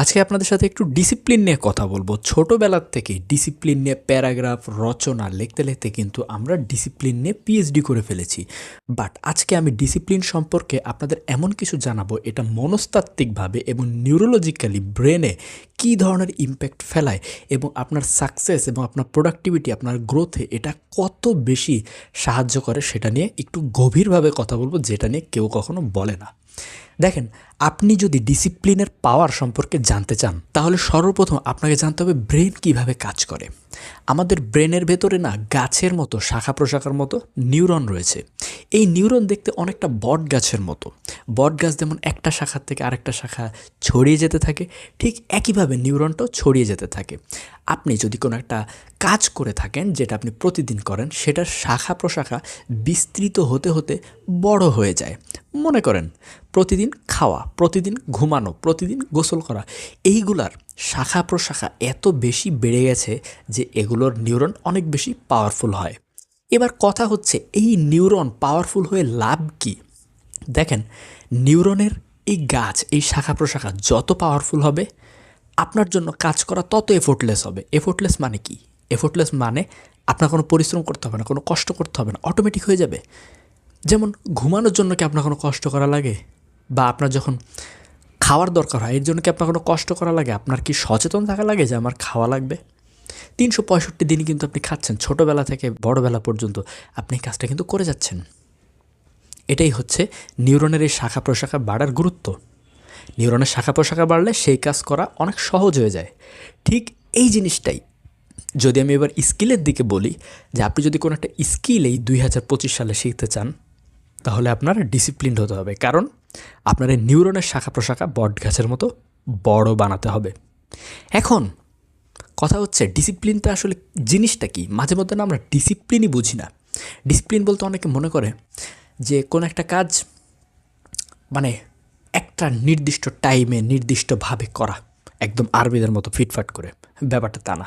আজকে আপনাদের সাথে একটু ডিসিপ্লিন নিয়ে কথা বলব। ছোটোবেলার থেকে ডিসিপ্লিন নিয়ে প্যারাগ্রাফ, রচনা লিখতে লিখতে কিন্তু আমরা ডিসিপ্লিন নিয়ে পিএইচডি করে ফেলেছি। বাট আজকে আমি ডিসিপ্লিন সম্পর্কে আপনাদের এমন কিছু জানাব, এটা মনস্তাত্ত্বিকভাবে এবং নিউরোলজিক্যালি ব্রেনে কী ধরনের ইম্প্যাক্ট ফেলায় এবং আপনার সাকসেস এবং আপনার প্রোডাক্টিভিটি আপনার গ্রোথে এটা কত বেশি সাহায্য করে সেটা নিয়ে একটু গভীরভাবে কথা বলব, যেটা নিয়ে কেউ কখনো বলে না। দেখেন, আপনি যদি ডিসিপ্লিনের পাওয়ার সম্পর্কে জানতে চান, তাহলে সর্বপ্রথম আপনাকে জানতে হবে ব্রেন কীভাবে কাজ করে। আমাদের ব্রেনের ভেতরে না গাছের মতো, শাখা প্রশাখার মতো নিউরন রয়েছে। এই নিউরন দেখতে অনেকটা বট গাছের মতো। বট গাছ যেমন একটা শাখার থেকে আরেকটা শাখা ছড়িয়ে যেতে থাকে, ঠিক একইভাবে নিউরনটাও ছড়িয়ে যেতে থাকে। আপনি যদি কোনো একটা কাজ করে থাকেন, যেটা আপনি প্রতিদিন করেন, সেটার শাখা প্রশাখা বিস্তৃত হতে হতে বড় হয়ে যায়। মনে করেন, প্রতিদিন খাওয়া, প্রতিদিন ঘুমানো, প্রতিদিন গোসল করা, এইগুলার শাখা প্রশাখা এত বেশি বেড়ে গেছে যে এগুলোর নিউরন অনেক বেশি পাওয়ারফুল হয়। এবার কথা হচ্ছে, এই নিউরন পাওয়ারফুল হয়ে লাভ কি? দেখেন, নিউরনের এই গাছ, এই শাখা প্রশাখা যত পাওয়ারফুল হবে, আপনার জন্য কাজ করা তত এফোর্টলেস হবে। এফোর্টলেস মানে কি? এফোর্টলেস মানে আপনার কোনো পরিশ্রম করতে হবে না, কোনো কষ্ট করতে হবে না অটোমেটিক হয়ে যাবে। যেমন ঘুমানোর জন্য কি আপনার কোনো কষ্ট করা লাগে? বা আপনার যখন খাওয়ার দরকার হয়, এর জন্য কি আপনার কোনো কষ্ট করা লাগে? আপনার কি সচেতন থাকা লাগে যে আমার খাওয়া লাগবে? তিনশো পঁয়ষট্টি দিনই কিন্তু আপনি খাচ্ছেন। ছোটোবেলা থেকে বড়বেলা পর্যন্ত আপনি কাজটা কিন্তু করে যাচ্ছেন। এটাই হচ্ছে নিউরনের এই শাখা প্রশাখা বাড়ার গুরুত্ব। নিউরনের শাখা প্রশাখা বাড়লে সেই কাজ করা অনেক সহজ হয়ে যায়। ঠিক এই জিনিসটাই। যদি আমি এবার স্কিলের দিকে বলি, যে আপনি যদি কোনো একটা স্কিল এই দুই হাজার পঁচিশ সালে শিখতে চান, তাহলে আপনার ডিসিপ্লিন হতে হবে। কারণ আপনার এই নিউরনের শাখা প্রশাখা বট গাছের মতো বড় বানাতে হবে। এখন কথা হচ্ছে ডিসিপ্লিনটা আসলে জিনিসটা কি? মাঝে মধ্যে না আমরা ডিসিপ্লিনই বুঝি না। ডিসিপ্লিন বলতে অনেকে মনে করে যে কোনো একটা কাজ মানে একটা নির্দিষ্ট টাইমে নির্দিষ্টভাবে করা, একদম আরবিদের মতো ফিটফাট করে, ব্যাপারটা তা না।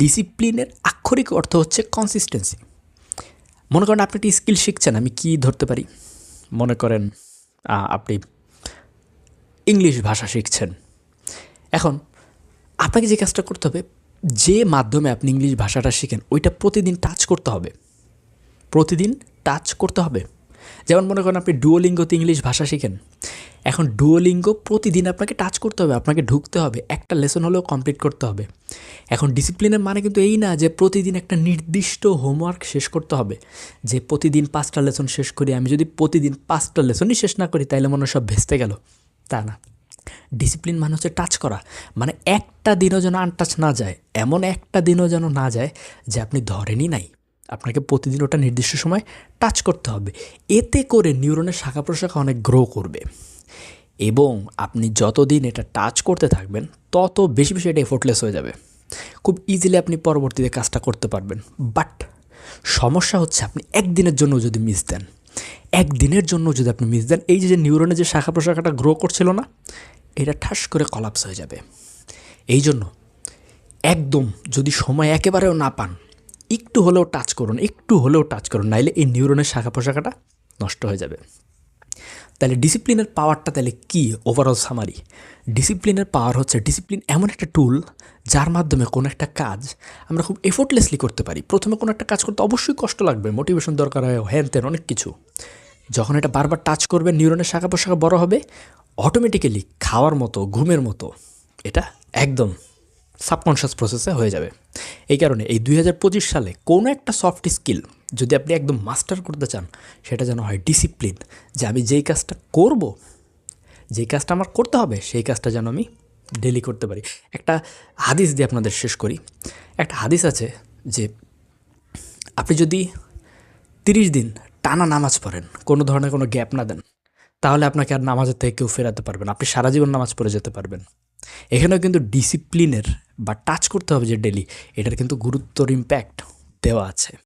ডিসিপ্লিনের আক্ষরিক অর্থ হচ্ছে কনসিস্টেন্সি মনে করেন আপনি একটি স্কিল শিখছেন, আমি কি ধরতে পারি? মনে করেন আপনি ইংলিশ ভাষা শিখছেন। এখন আপনাকে যে কাজটা করতে হবে, যে মাধ্যমে আপনি ইংলিশ ভাষাটা শিখেন, ওইটা প্রতিদিন টাচ করতে হবে। প্রতিদিন টাচ করতে হবে। যেমন মনে করেন আপনি ডুয়োলিঙ্গতে ইংলিশ ভাষা শিখেন, এখন ডুয়োলিঙ্গ প্রতিদিন আপনাকে টাচ করতে হবে, আপনাকে ঢুকতে হবে, একটা লেসন হলেও কমপ্লিট করতে হবে। এখন ডিসিপ্লিনের মানে কিন্তু এই না যে প্রতিদিন একটা নির্দিষ্ট হোমওয়ার্ক শেষ করতে হবে, যে প্রতিদিন পাঁচটা লেসন শেষ করি, আমি যদি প্রতিদিন পাঁচটা লেসনই শেষ না করি তাহলে মনে সব ভেস্তে গেল। তা না। ডিসিপ্লিন মানে হচ্ছে টাচ করা। মানে একটা দিনও যেন আনটাচ না যায়, এমন একটা দিনও যেন না যায় যে আপনি ধরেনই নাই। আপনাকে প্রতিদিন ওটা নির্দিষ্ট সময় টাচ করতে হবে। এতে করে নিউরনের শাখা প্রশাখা অনেক গ্রো করবে। এবং আপনি যতদিন এটা টাচ করতে থাকবেন, তত বেশি বেশি এটা এফোর্টলেস হয়ে যাবে। খুব ইজিলি আপনি পরবর্তীতে কাজটা করতে পারবেন। বাট সমস্যা হচ্ছে আপনি একদিনের জন্য যদি মিস দেন একদিনের জন্য যদি আপনি মিস দেন, এই যে নিউরনে যে শাখা প্রশাখাটা গ্রো করছিল না, এটা ঠাস করে কলাপস হয়ে যাবে। এই জন্য একদম যদি সময় একেবারেও না পান, একটু হলেও টাচ করুন, একটু হলেও টাচ করুন, নাইলে এই নিউরনের শাখা প্রশাখাটা নষ্ট হয়ে যাবে। তাহলে ডিসিপ্লিনের পাওয়ারটা তাহলে কী ওভারঅল সামারি ডিসিপ্লিনের পাওয়ার হচ্ছে ডিসিপ্লিন এমন একটা টুল যার মাধ্যমে কোনো একটা কাজ আমরা খুব এফোর্টলেসলি করতে পারি। প্রথমে কোনো একটা কাজ করতে অবশ্যই কষ্ট লাগবে মোটিভেশন দরকার হয় হ্যান ত্যান অনেক কিছু। যখন এটা বারবার টাচ করবে নিউরনের শাখা পোশাখা বড় হবে অটোমেটিক্যালি খাওয়ার মতো, ঘুমের মতো, এটা একদম সাবকনশিয়াস প্রসেসে হয়ে যাবে। এই কারণে এই দুই হাজার পঁচিশ সালে কোনো একটা সফট স্কিল যদি আপনি একদম মাস্টার করতে চান, সেটা যেন হয় ডিসিপ্লিন যে আমি যেই কাজটা করব, যেই কাজটা আমার করতে হবে, সেই কাজটা যেন আমি ডেলি করতে পারি। একটা হাদিস দিয়ে আপনাদের শেষ করি। একটা হাদিস আছে যে, আপনি যদি তিরিশ দিন টানা নামাজ পড়েন, কোনো ধরনের কোনো গ্যাপ না দেন, তাহলে আপনাকে আর নামাজের থেকে কেউ ফেরাতে পারবেন আপনি সারা জীবন নামাজ পড়ে যেতে পারবেন। এখানেও কিন্তু ডিসিপ্লিনের বা টাচ করতে হবে যে ডেলি এটার কিন্তু গুরুত্বর ইম্প্যাক্ট দেওয়া আছে।